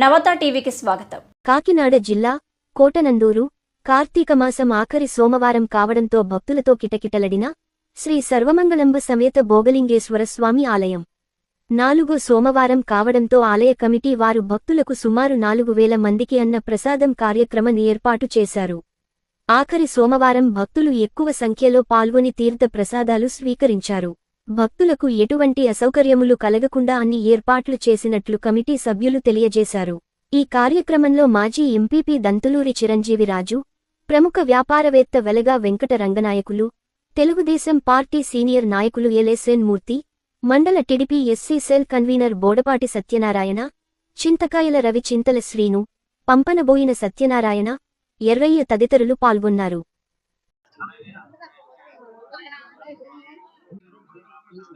నవత టీవీకి స్వాగతం. కాకినాడ జిల్లా కోటనందూరు కార్తీక మాసం ఆఖరి సోమవారం కావడంతో భక్తులతో కిటకిటలడిన శ్రీ సర్వమంగళంబ సమేత భోగలింగేశ్వర స్వామి ఆలయం. నాలుగో సోమవారం కావడంతో ఆలయ కమిటీ వారు భక్తులకు సుమారు నాలుగు వేల మందికి అన్న ప్రసాదం కార్యక్రమం ఏర్పాటు చేశారు. ఆఖరి సోమవారం భక్తులు ఎక్కువ సంఖ్యలో పాల్గొని తీర్థ ప్రసాదాలు స్వీకరించారు. భక్తులకు ఎటువంటి అసౌకర్యములు కలగకుండా అన్ని ఏర్పాట్లు చేసినట్లు కమిటీ సభ్యులు తెలియజేశారు. ఈ కార్యక్రమంలో మాజీ ఎంపీపీ దంతులూరి చిరంజీవిరాజు ప్రముఖ వ్యాపారవేత్త వెలగా వెంకట రంగనాయకులు తెలుగుదేశం పార్టీ సీనియర్ నాయకులు ఎల్ఎస్ఎన్ మూర్తి మండల TDP SC cell convener Bodapati Satyanarayana Chintakayala Ravi Chintala Srinu Pampanaboina Satyanarayana Errayya తదితరులు పాల్గొన్నారు.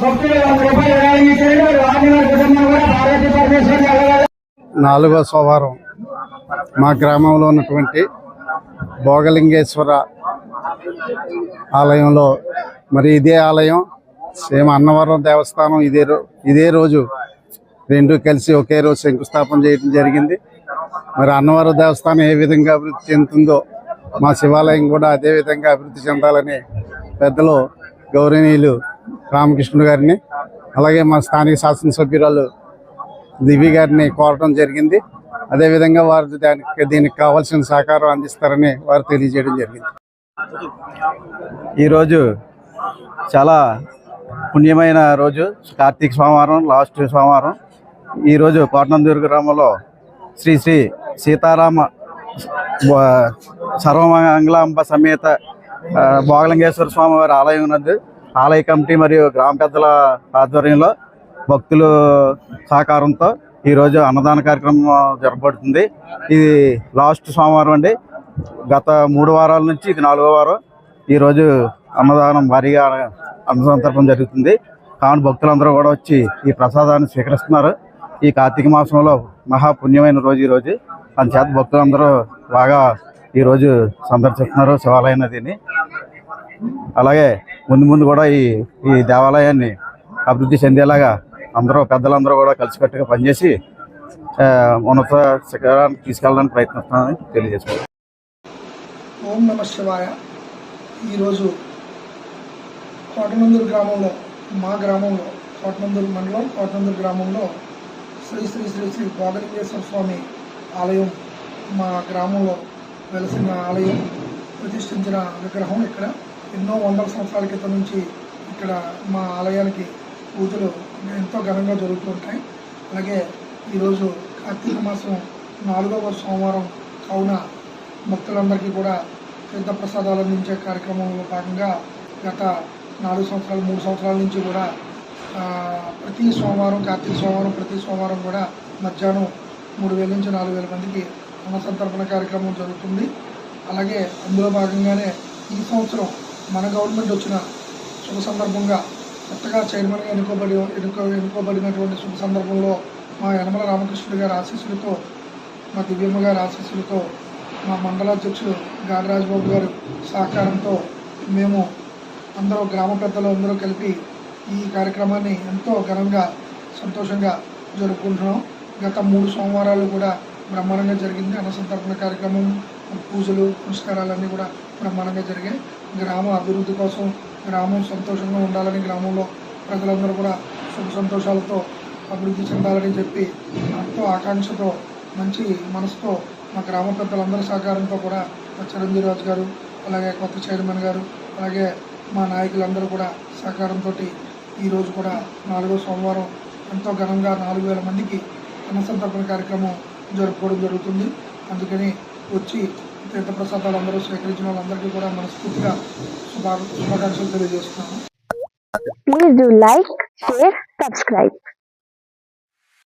భక్తులు వంద రూపాయలు నాలుగో సోమవారం మా గ్రామంలో ఉన్నటువంటి భోగలింగేశ్వర ఆలయంలో మరి ఇదే ఆలయం సేమ్ అన్నవరం దేవస్థానం ఇదే ఇదే రోజు రెండు కలిసి ఒకే రోజు శంకుస్థాపన చేయడం జరిగింది. మరి అన్నవరం దేవస్థానం ఏ విధంగా అభివృద్ధి చెందుతుందో మా శివాలయం కూడా అదే విధంగా అభివృద్ధి చెందాలని పెద్దలు గౌరవనీయులు రామకృష్ణుడు గారిని అలాగే మా స్థానిక శాసనసభ్యురాలు దివి గారిని కోరటం జరిగింది. అదేవిధంగా వారు దానికి దీనికి కావాల్సిన సహకారం అందిస్తారని వారు తెలియజేయడం జరిగింది. ఈరోజు చాలా పుణ్యమైన రోజు. కార్తీక సోమవారం లాస్ట్ సోమవారం. ఈరోజు కోటనందూరు గ్రామంలో శ్రీ శ్రీ సీతారామ సర్వమంగళాంబ సమేత భోగలింగేశ్వర స్వామి వారి ఆలయం ఉన్నది. ఆలయ కమిటీ మరియు గ్రామ పెద్దల ఆధ్వర్యంలో భక్తులు సహకారంతో ఈరోజు అన్నదాన కార్యక్రమం జరపబడుతుంది. ఇది లాస్ట్ సోమవారం అండి. గత మూడు వారాల నుంచి ఇది నాలుగో వారం. ఈరోజు అన్నదానం భారీగా అన్నసంతర్పం జరుగుతుంది. కావున భక్తులందరూ కూడా వచ్చి ఈ ప్రసాదాన్ని స్వీకరిస్తున్నారు. ఈ కార్తీక మాసంలో మహా పుణ్యమైన రోజు ఈరోజు. అందుచేత భక్తులందరూ బాగా ఈ రోజు సందర్శిస్తున్నారు శివాలయం నదిని. అలాగే ముందు ముందు కూడా ఈ ఈ దేవాలయాన్ని అభివృద్ధి చెందేలాగా అందరూ పెద్దలందరూ కూడా కలిసికట్టుగా పనిచేసి ఉన్నత శిఖరానికి తీసుకెళ్ళడానికి ప్రయత్నిస్తున్నామని తెలియజేసుకుంటాం ఓం నమ శివాయ. ఈరోజు కోటనందూరు గ్రామంలో మా గ్రామంలో కోటనందూరు మండలం కోటనందూరు గ్రామంలో శ్రీ శ్రీ శ్రీ శ్రీ భోగలింగేశ్వర స్వామి ఆలయం మా గ్రామంలో వెలసిన ఆలయం ప్రతిష్ఠించిన విగ్రహం ఇక్కడ. ఎన్నో వందల సంవత్సరాల క్రితం నుంచి ఇక్కడ మా ఆలయానికి పూజలు ఎంతో ఘనంగా జరుగుతూ ఉంటాయి అలాగే ఈరోజు కార్తీక మాసం నాలుగవ సోమవారం కావున భక్తులందరికీ కూడా తీర్థ ప్రసాదాలు అందించే కార్యక్రమంలో భాగంగా గత నాలుగు సంవత్సరాలు మూడు సంవత్సరాల నుంచి కూడా ప్రతి సోమవారం కార్తీక సోమవారం ప్రతి సోమవారం కూడా మధ్యాహ్నం మూడు వేల నుంచి నాలుగు వేల మందికి అన్న సంతర్పణ కార్యక్రమం జరుగుతుంది. అలాగే అందులో భాగంగానే ఈ సంవత్సరం మన గవర్నమెంట్ వచ్చిన శుభ సందర్భంగా కొత్తగా చైర్మన్గా ఎన్నుకోబడి ఎన్నుకో ఎన్నుకోబడినటువంటి శుభ సందర్భంలో మా యనమల రామకృష్ణుడు గారి ఆశీస్సులతో మా దివ్యమ్మ గారి ఆశీస్సులతో మా మండలాధ్యక్షుడు గాడి రాజబాబు గారు సహకారంతో మేము అందరూ గ్రామ పెద్దలు అందరూ కలిపి ఈ కార్యక్రమాన్ని ఎంతో ఘనంగా సంతోషంగా జరుపుకుంటున్నాం. గత మూడు సోమవారాలు కూడా బ్రహ్మాండంగా జరిగింది. అన్నసంతర్పణ కార్యక్రమం పూజలు పురస్కారాలన్నీ కూడా బ్రహ్మాండంగా జరిగాయి. గ్రామ అభివృద్ధి కోసం గ్రామం సంతోషంగా ఉండాలని గ్రామంలో ప్రజలందరూ కూడా సుఖ సంతోషాలతో అభివృద్ధి చెందాలని చెప్పి ఎంతో ఆకాంక్షతో మంచి మనసుతో మా గ్రామ పెద్దలందరి సహకారంతో కూడా మా చిరంజీవి రాజు గారు అలాగే కొత్త చైర్మన్ గారు అలాగే మా నాయకులందరూ కూడా సహకారంతో ఈరోజు కూడా నాలుగో సోమవారం ఎంతో ఘనంగా నాలుగు వేల మందికి అన్నసంతర్పణ కార్యక్రమం జరుపుకోవడం జరుగుతుంది. అందుకని వచ్చి తీర్థప్రసాదాలు అందరూ స్వీకరించిన వాళ్ళందరికీ కూడా మనస్ఫూర్తిగా శుభాకాంక్షలు తెలియజేస్తున్నాను Please do like, share, subscribe.